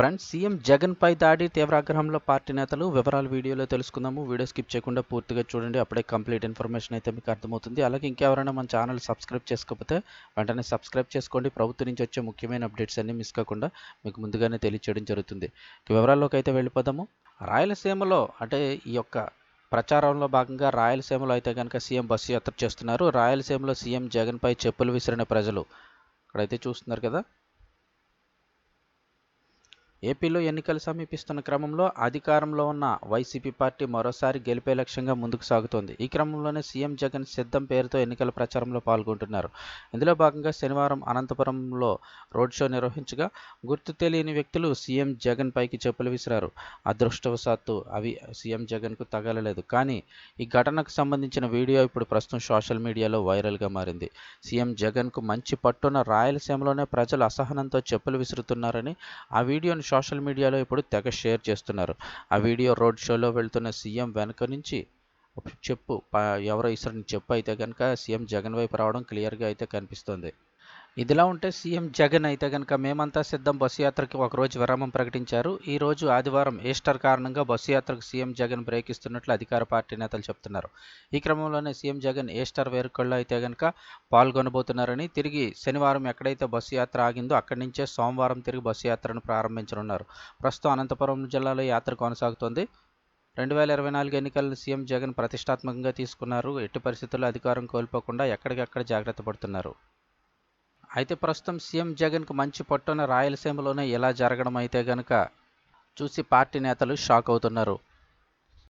Friends CM Jagan పై దాడి తీవ్ర ఆగ్రహంలో party నేతలు వివరాలు వీడియోలో తెలుసుకుందాము. వీడియో స్కిప్ చేయకుండా పూర్తిగా చూడండి అప్పుడే కంప్లీట్ ఇన్ఫర్మేషన్ అయితే మీకు అర్థమవుతుంది. అలాగే ఇంకెవరైనా మన ఛానల్ సబ్స్క్రైబ్ చేసుకోకపోతే వెంటనే సబ్స్క్రైబ్ చేసుకోండి. ప్రభుత్వం నుంచి వచ్చే ముఖ్యమైన అప్డేట్స్ అన్ని మిస్ కాకుండా మీకు ముందుగానే తెలియచేయడం జరుగుతుంది. వివరాల్లోకి అయితే వెళ్ళిపోదాము. రాయలసీమలో అంటే ఈ యొక్క ప్రచారంలో భాగంగా రాయలసీమలో అయితే కనుక సీఎం బస్సు యాత్ర చేస్తున్నారు. రాయలసీమలో సీఎం జగన్పై చెప్పులు విసిరిన ప్రజలు ఇక్కడైతే చూస్తున్నారు కదా ఏపీలో ఎన్నికలు సమీపిస్తున్న క్రమంలో అధికారంలో ఉన్న వైసీపీ పార్టీ మరోసారి గెలిపే లక్ష్యంగా ముందుకు సాగుతోంది. ఈ క్రమంలోనే సీఎం జగన్ సిద్ధం పేరుతో ఎన్నికల ప్రచారంలో పాల్గొంటున్నారు. ఇందులో భాగంగా శనివారం అనంతపురంలో రోడ్ షో నిర్వహించగా గుర్తు తెలియని వ్యక్తులు సీఎం జగన్ పైకి చెప్పులు విసిరారు. అదృష్టవశాత్తు అవి సీఎం జగన్కు తగలలేదు. కానీ ఈ ఘటనకు సంబంధించిన వీడియో ఇప్పుడు ప్రస్తుతం సోషల్ మీడియాలో వైరల్గా మారింది. సీఎం జగన్కు మంచి పట్టున రాయలసీమలోనే ప్రజలు అసహనంతో చెప్పులు విసురుతున్నారని ఆ వీడియోను సోషల్ మీడియాలో ఇప్పుడు తెగ షేర్ చేస్తున్నారు. ఆ వీడియో రోడ్ షోలో వెళ్తున్న సీఎం వెనుక నుంచి చెప్పు ఎవరో ఇసరిని చెప్పు అయితే కనుక సీఎం జగన్ వైపు రావడం క్లియర్గా అయితే కనిపిస్తుంది. ఇదిలా ఉంటే సీఎం జగన్ అయితే కనుక మేమంతా సిద్ధం బస్సు యాత్రకి ఒకరోజు విరామం ప్రకటించారు. ఈ రోజు ఆదివారం ఈస్టర్ కారణంగా బస్సు యాత్రకు సీఎం జగన్ బ్రేక్ ఇస్తున్నట్లు అధికార పార్టీ నేతలు చెప్తున్నారు. ఈ క్రమంలోనే సీఎం జగన్ ఈస్టర్ వేడుకల్లో అయితే కనుక పాల్గొనబోతున్నారని తిరిగి శనివారం ఎక్కడైతే బస్సు యాత్ర ఆగిందో అక్కడి నుంచే సోమవారం తిరిగి బస్సు యాత్రను ప్రారంభించనున్నారు. ప్రస్తుతం అనంతపురం జిల్లాలో యాత్ర కొనసాగుతోంది. రెండు వేల ఇరవై నాలుగు ఎన్నికలను సీఎం జగన్ ప్రతిష్టాత్మకంగా తీసుకున్నారు. ఎట్టి పరిస్థితుల్లో అధికారం కోల్పోకుండా ఎక్కడికక్కడ జాగ్రత్త పడుతున్నారు. అయితే ప్రస్తుతం సీఎం జగన్కు మంచి పట్టున రాయలసీమలోనే ఇలా జరగడం అయితే గనక చూసి పార్టీ నేతలు షాక్ అవుతున్నారు.